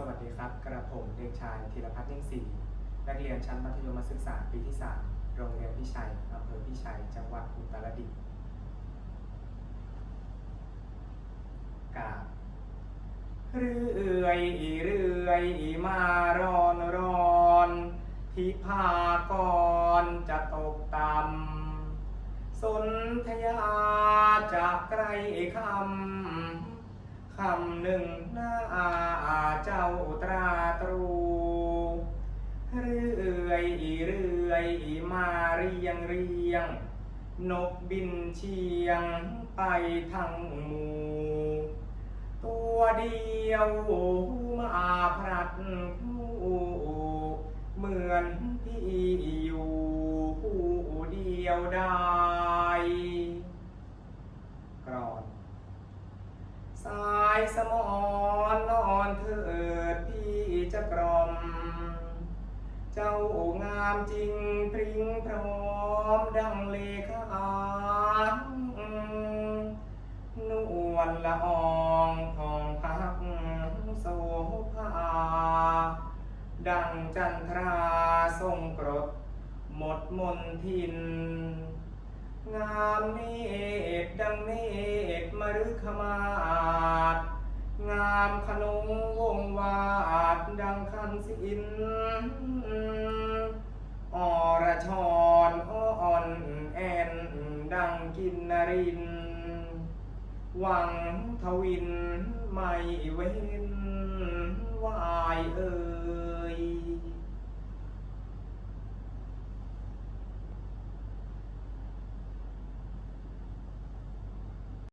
สวัสดีครับ กระผมเด็กชายธีรพัฒน์นิ่งศรีนักเรียนชั้นมัธยมศึกษาปีที่ 3 โรงเรียนพิชัยอำเภอพิชัย จังหวัดอุตรดิตถ์กาบเรื่อยเรื่อยมารอนรอนที่พากรจะตกต่ำสนธยาจะไกลคำคำหนึ่งหน้า ตราตรู เรื่อยเรื่อยมาเรียงเรียง นกบินเชียงไปทั้งหมู่ ตัวเดียวมาพลัดคู่เหมือนพี่อยู่ผู้เดียวได้กรอนสายสมอนนอนเถิดพี่ จะกรอม เจ้างามจริงพริ้งพร้อมดังเลขานวลละอองของพักโสภาดังจันทราทรงกรดหมดมนทิน งามเนตรดังเนตรมฤคมาศงามขนงวง ดันสินอรชรอ่อนแอนดังกินนริน วังทวินไม่เว้น